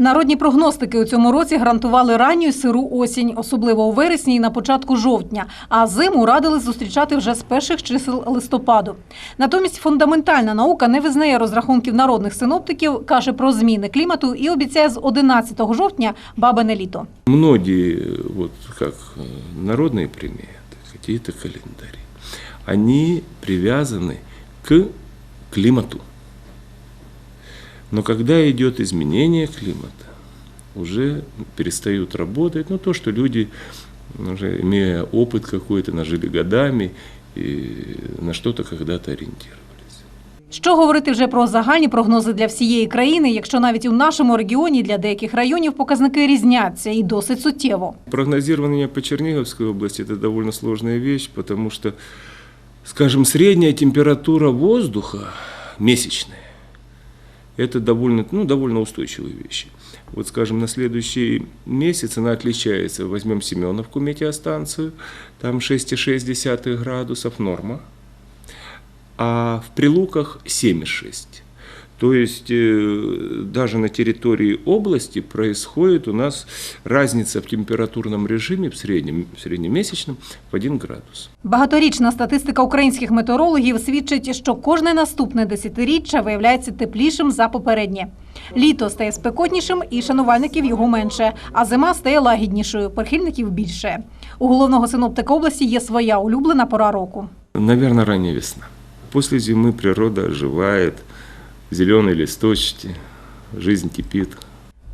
Народні прогностики у цьому році гарантували ранню й сиру осінь, особливо у вересні і на початку жовтня. А зиму радили зустрічати вже з перших чисел листопаду. Натомість фундаментальна наука не визнає розрахунків народних синоптиків, каже про зміни клімату і обіцяє з 11 жовтня бабине літо. Многие, вот как э, народные приметы, какие-то календари, они привязаны к климату. Но когда идет изменение климата, уже перестают работать. Ну, то, что люди, уже имея опыт какой-то, нажили годами, и на что-то когда-то ориентировались. Що говорити вже про загальні прогнози для всієї країни, якщо навіть у нашому регіоні для деяких районів показники різняться і досить суттєво. Прогнозирование по Черниговской области – это довольно сложная вещь, потому что, скажем, средняя температура воздуха месячная – это довольно, ну, довольно устойчивые вещи. Вот, скажем, на следующий месяц она отличается. Возьмем Семеновку метеостанцию, там 6,6 градусов норма, а в Прилуках 7,6. То есть э, даже на территории области происходит у нас разница в температурном режиме в среднем, в среднемесячном в 1 градус. Багаторічна статистика українських метеорологів свідчить, що кожне наступне десятиріччя виявляється теплішим за попереднє. Літо стає спекотнішим і шанувальників його менше, а зима стає лагіднішою, прихильників більше. У головного синоптика області є своя улюблена пора року. Наверное, ранняя весна. После зимы природа оживает, зеленые листочки, жизнь кипит.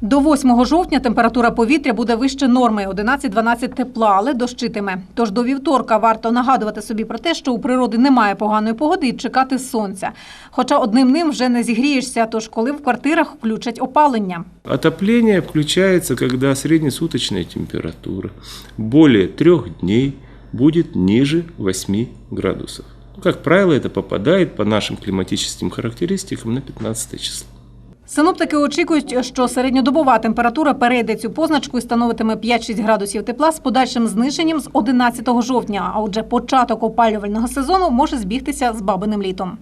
До 8 жовтня температура повітря буде вище норми 11-12 тепла, але дощитиме. Тож до вівторка варто нагадувати собі про те, що у природи немає поганої погоди і чекати сонця. Хоча одним ним вже не зігрієшся, тож коли в квартирах включать опалення. Отопление включается, когда среднесуточная температура более трех дней будет ниже 8 градусов. Как правило, это попадает по нашим климатическим характеристикам на 15 число. Синоптики очікують, що середньодобова температура перейде цю позначку і становитиме 5-6 градусів тепла з подальшим зниженням з 11 жовтня. А отже, початок опалювального сезону може збігтися з бабиним літом.